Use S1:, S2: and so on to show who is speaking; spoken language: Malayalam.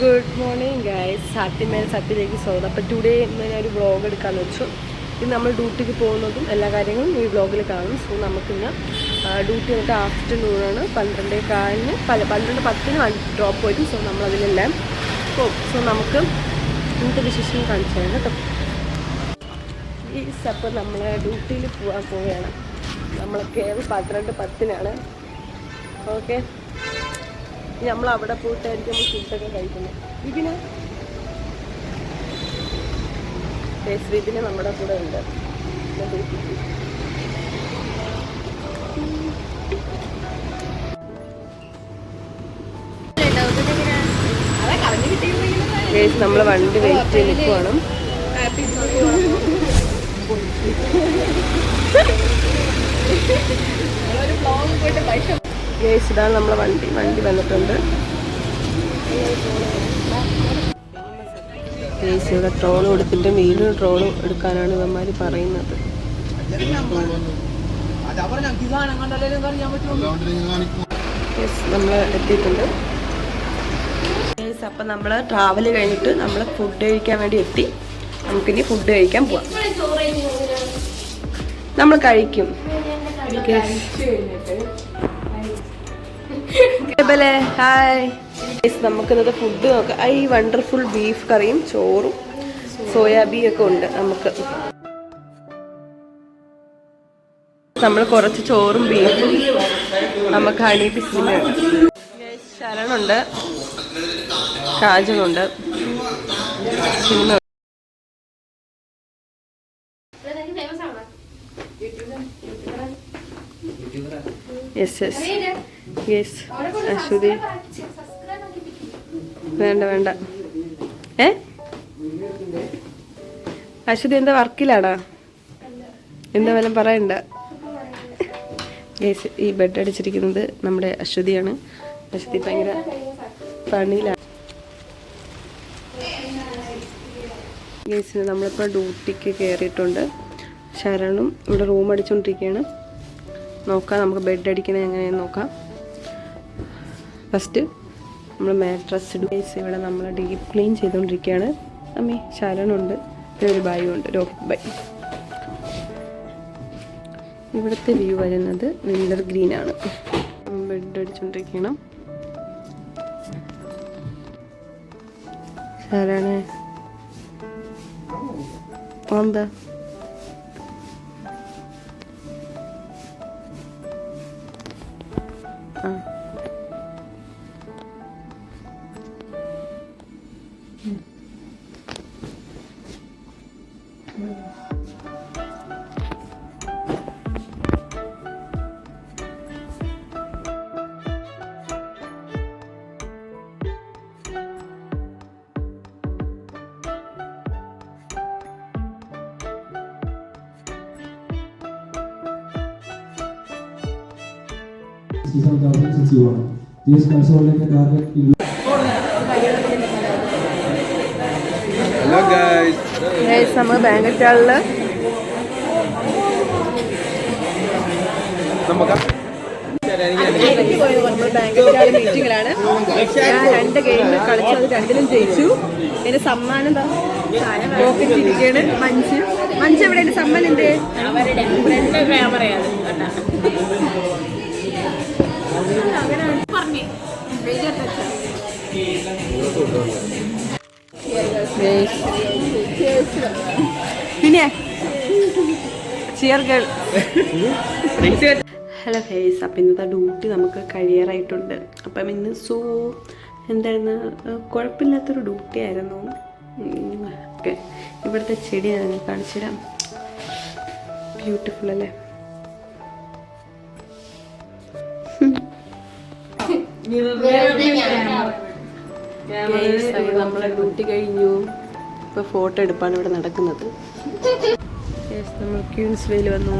S1: ഗുഡ് മോർണിംഗ് ഗൈസ് സത്യമേൽ സത്യത്തിലേക്ക് സ്വാഗതം. അപ്പോൾ ടുഡേ ഞാൻ ഒരു വ്ളോഗ് എടുക്കാമെന്ന് വെച്ചു. ഇത് നമ്മൾ ഡ്യൂട്ടിക്ക് പോകുന്നതും എല്ലാ കാര്യങ്ങളും ഈ വ്ളോഗിൽ കാണും. സോ നമുക്കിന്ന് ഡ്യൂട്ടി വന്നിട്ട് ആഫ്റ്റർനൂണാണ് പന്ത്രണ്ട് കാലിന് പല പന്ത്രണ്ട് പത്തിന് ഡ്രോപ്പ് വരും സോ നമ്മളതിലെല്ലാം പോകും. സോ നമുക്ക് ഇന്നത്തെ വിശേഷം കാണിച്ചു തരാം കേട്ടോ. ഈ അപ്പോൾ നമ്മൾ ഡ്യൂട്ടിയിൽ പോകാൻ പോവുകയാണ്. നമ്മളൊക്കെ പന്ത്രണ്ട് പത്തിനാണ്. ഓക്കെ നമ്മൾ അവിടെ പോയിട്ടായിരിക്കും ഫുഡൊക്കെ കഴിക്കുന്നത്. ഇതിന് വിപിന് നമ്മുടെ കൂടെ ഉണ്ട്. നമ്മൾ വണ്ടി വെയിറ്റ് ചെയ്ത് നിൽക്കുവാണ് ഗേസ് ഇതാണ് നമ്മളെ വണ്ടി വണ്ടി വന്നിട്ടുണ്ട്. ഗേസ് ഇവിടെ ട്രോൾ കൊടുത്തിട്ട് വീണ്ടും ട്രോൾ എടുക്കാനാണ് ഇവന്മാർ പറയുന്നത്. നമ്മൾ എത്തിയിട്ടുണ്ട്. അപ്പം നമ്മൾ ട്രാവൽ കഴിഞ്ഞിട്ട് നമ്മൾ ഫുഡ് കഴിക്കാൻ വേണ്ടി എത്തി. നമുക്കിനി ഫുഡ് കഴിക്കാൻ പോവാം. നമ്മൾ കഴിക്കും. ഹായ്. നമുക്കിന്നത്തെ ഫുഡ് നോക്കാം. ഈ വണ്ടർഫുൾ ബീഫ് കറിയും ചോറും സോയാബീൻ ഒക്കെ ഉണ്ട് നമുക്ക്. നമ്മൾ കുറച്ച് ചോറും ബീഫും നമുക്ക് ഹണി പിസിനുണ്ട് ശരണുണ്ട്. കാജുണ്ട് യെസ് യെസ് യെസ് അശ്വതി വേണ്ട വേണ്ട. ഏ? അശ്വതി എന്താ വർക്കിലാടാ? എന്താ വല്ലതും പറയണ്ട? ഗേസ് ഈ ബെഡ് അടിച്ചിരിക്കുന്നത് നമ്മുടെ അശ്വതിയാണ്. അശ്വതി ഭയങ്കര പണിയിലാണ് ഗേസിന് നമ്മളിപ്പോൾ ഡ്യൂട്ടിക്ക് കയറിയിട്ടുണ്ട് ശരണും ഇവിടെ റൂം അടിച്ചുകൊണ്ടിരിക്കുകയാണ് നോക്കാം നമുക്ക് ബെഡ് അടിക്കണേ എങ്ങനെയാണെന്ന് നോക്കാം. ഫസ്റ്റ് നമ്മൾ മാട്രസ് ഡേസ് ഇവിടെ നമ്മൾ ഡീപ്പ് ക്ലീൻ ചെയ്തുകൊണ്ടിരിക്കുകയാണ് അമ്മി ശരണുണ്ട് പിന്നെ ഒരു ബായും ഉണ്ട് രോഹിത് ബൈ ഇവിടുത്തെ വ്യൂ വരുന്നത് വിൻഡർ ഗ്രീൻ ആണ്. ബെഡ് അടിച്ചുകൊണ്ടിരിക്കണം ശരണേ എന്താ ആ.
S2: Isang daw sa siwa. Diyos ka
S3: sa ulit
S1: na നമ്മൾ
S3: ബാങ്കറ്റാളിൽ
S1: നമ്മൾ ബാങ്കറ്റ് ഹാൾ മീറ്റിങ്ങിലാണ്. ഞാൻ രണ്ട് ഗെയിം കളിച്ചു അത് രണ്ടിലും ജയിച്ചു. എന്റെ സമ്മാനം എന്താ? പോക്കറ്റ് ഇരിക്കുകയാണ് മഞ്ച് മഞ്ച് എവിടെ എന്റെ സമ്മാനം എന്തേ? പിന്നെ ചിയർ ഗേൾ ഹലോ ഫേസ് അപ്പം ഇന്നത്തെ ഡ്യൂട്ടി നമുക്ക് കഴിയാറായിട്ടുണ്ട്. അപ്പം ഇന്ന് സോ എന്തായിരുന്നു? കുഴപ്പമില്ലാത്തൊരു ഡ്യൂട്ടി ആയിരുന്നു. ഓക്കെ ഇവിടുത്തെ ചെടി ഞാൻ കാണിച്ചു തരാം. ബ്യൂട്ടിഫുൾ അല്ലേ? നമ്മളെ ഡ്യൂട്ടി കഴിഞ്ഞു. ഇപ്പോൾ ഫോട്ടോ എടുപ്പാണ് ഇവിടെ നടക്കുന്നത്. Yes, നമ്മൾ ക്യൂൻസ് വെയിൽ വന്നു